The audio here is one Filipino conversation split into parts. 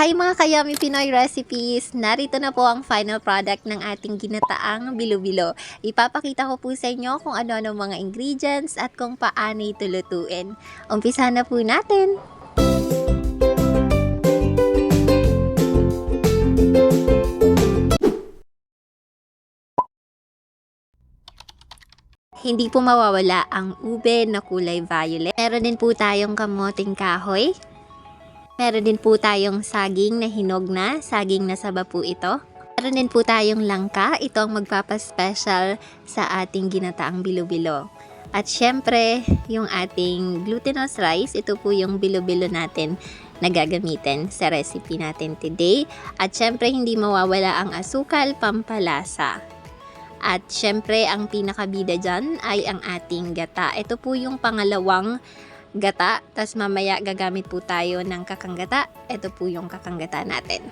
Hi mga kayami Pinoy recipes! Narito na po ang final product ng ating ginataang bilo-bilo. Ipapakita ko po sa inyo kung ano-ano mga ingredients at kung paano ito lutuin. Umpisa na po natin! Hindi po mawawala ang ube na kulay violet. Meron din po tayong kamoting kahoy. Meron din po tayong saging na hinog na, saging na saba po ito. Meron din po tayong langka, ito ang magpapaspecial sa ating ginataang bilo-bilo. At syempre, yung ating glutinous rice, ito po yung bilo-bilo natin na gagamitin sa recipe natin today. At syempre, hindi mawawala ang asukal pampalasa. At syempre, ang pinakabida dyan ay ang ating gata. Ito po yung pangalawang gata. Tapos mamaya gagamit po tayo ng kakanggata. Ito po yung kakanggata natin.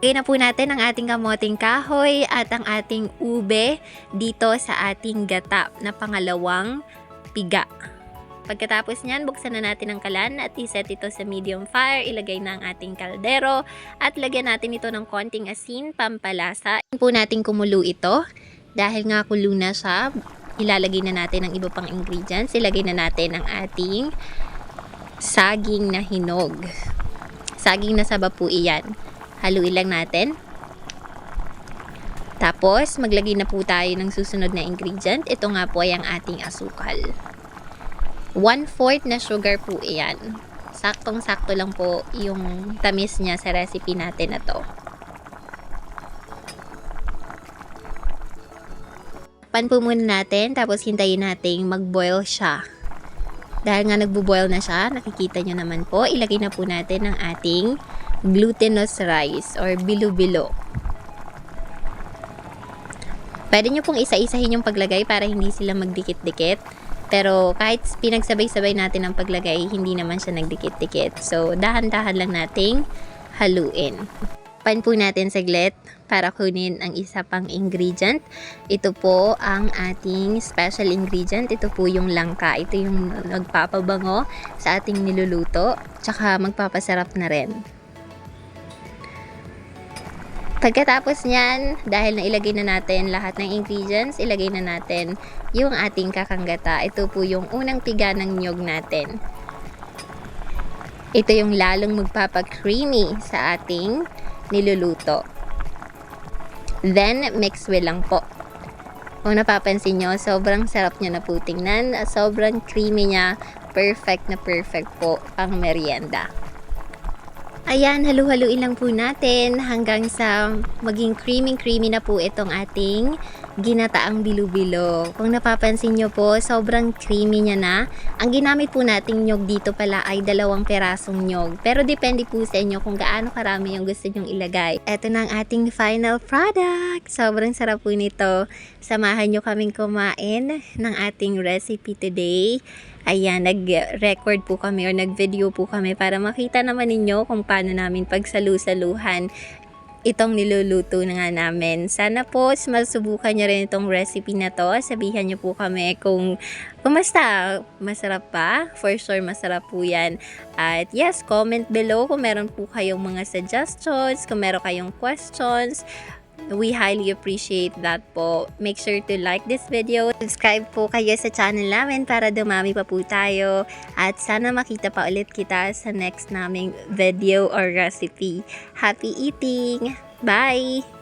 Lagay na po natin ang ating kamoting kahoy at ang ating ube dito sa ating gata na pangalawang piga. Pagkatapos niyan, buksan na natin ang kalan at iset ito sa medium fire. Ilagay na ang ating kaldero at lagyan natin ito ng konting asin, pampalasa. Po natin kumulo ito. Dahil nga kulo na siya, ilalagay na natin ang iba pang ingredients. Ilagay na natin ang ating saging na hinog. Saging na saba po iyan. Haluin lang natin. Tapos, maglagay na po tayo ng susunod na ingredient. Ito nga po ay ang ating asukal. 1/4 na sugar po iyan. Saktong-sakto lang po yung tamis niya sa recipe natin na to. Pan po muna natin, tapos hintayin nating mag-boil siya. Dahil nga nagbo-boil na siya, nakikita nyo naman po, ilagay na po natin ang ating glutinous rice or bilo-bilo. Pwede nyo pong isa-isahin yung paglagay para hindi sila magdikit-dikit. Pero kahit pinagsabay-sabay natin ang paglagay, hindi naman siya nagdikit-dikit. So, dahan-dahan lang nating haluin. Pan po natin saglit para kunin ang isa pang ingredient. Ito po ang ating special ingredient. Ito po yung langka. Ito yung nagpapabango sa ating niluluto. Tsaka magpapasarap na rin. Pagkatapos niyan, dahil nailagay na natin lahat ng ingredients, ilagay na natin yung ating kakanggata. Ito po yung unang piga ng nyog natin. Ito yung lalong magpapa-creamy sa ating niluluto. Then, mix well lang po. Kung napapansin nyo, sobrang sarap niya na po tingnan. Sobrang creamy niya. Perfect na perfect po ang merienda. Ayan, halu-haluin lang po natin hanggang sa maging creamy-creamy na po itong ating ginataang bilo-bilo. Kung napapansin nyo po, sobrang creamy niya na. Ang ginamit po nating nyog dito pala ay dalawang perasong nyog. Pero depende po sa inyo kung gaano karami yung gusto nyong ilagay. Ito na ang ating final product. Sobrang sarap po nito. Samahan nyo kaming kumain ng ating recipe today. Ayan, nag-record po kami or nag-video po kami para makita naman ninyo kung paano namin pagsalu-saluhan itong niluluto na nga namin. Sana po masubukan nyo rin itong recipe na to. Sabihan nyo po kami kung kumusta. Masarap pa? For sure, masarap po yan. At yes, comment below kung meron po kayong mga suggestions, kung meron kayong questions. We highly appreciate that po. Make sure to like this video. Subscribe po kayo sa channel namin para dumami pa po tayo. At sana makita pa ulit kita sa next naming video or recipe. Happy eating! Bye!